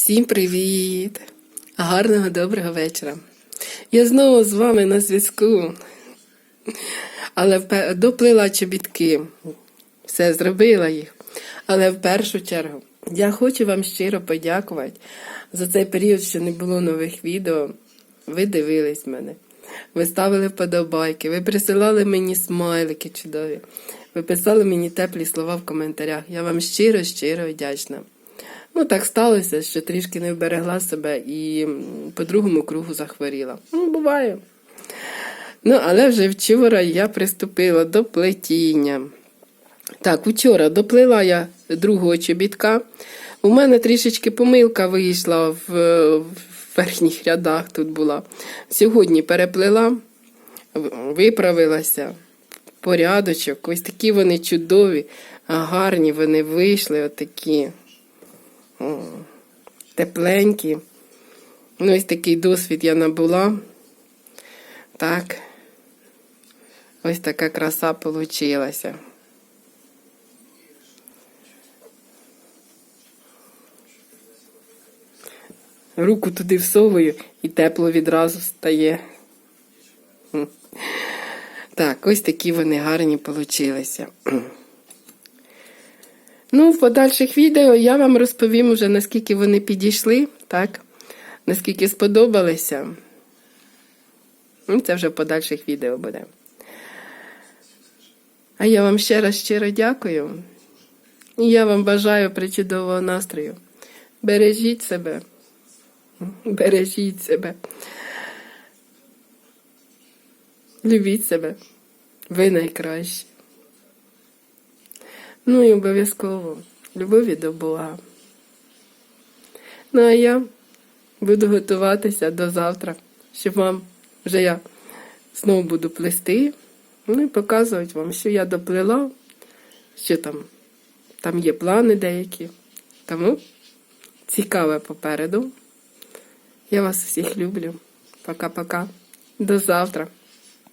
Всім привіт! Гарного доброго вечора. Я знову з вами на зв'язку. Але доплила чобітки. Все, зробила їх. Але в першу чергу я хочу вам щиро подякувати за цей період, що не було нових відео. Ви дивились мене. Ви ставили вподобайки, ви присилали мені смайлики чудові. Ви писали мені теплі слова в коментарях. Я вам щиро, щиро вдячна. Ну, так сталося, що трішки не вберегла себе і по другому кругу захворіла. Ну, буває. Ну, але вже вчора я приступила до плетіння. Так, вчора доплила я другого чобітка. У мене трішечки помилка вийшла в, в верхніх рядах тут була. Сьогодні переплила, виправилася. Порядочок. Ось такі вони чудові, гарні вони вийшли, отакі. Тепленькі. Ну, ось такий досвід я набула. Так. Ось така краса получилася. Руку туди всовую і тепло відразу стає. Так, ось такі вони гарні получилися. Ну, в подальших відео я вам розповім уже, наскільки вони підійшли, так? Наскільки сподобалися. Ну, Це вже в подальших відео буде. А я вам ще раз щиро дякую. І я вам бажаю причудового настрою. Бережіть себе. Бережіть себе. Любіть себе. Ви найкращі. Ну і обов'язково любові до Бога. Ну а я буду готуватися до завтра, щоб вам вже я знову буду плести. Ну і показувати вам, що я доплела, що там, там є плани деякі. Тому цікаве попереду. Я вас всіх люблю. Пока-пока. До завтра.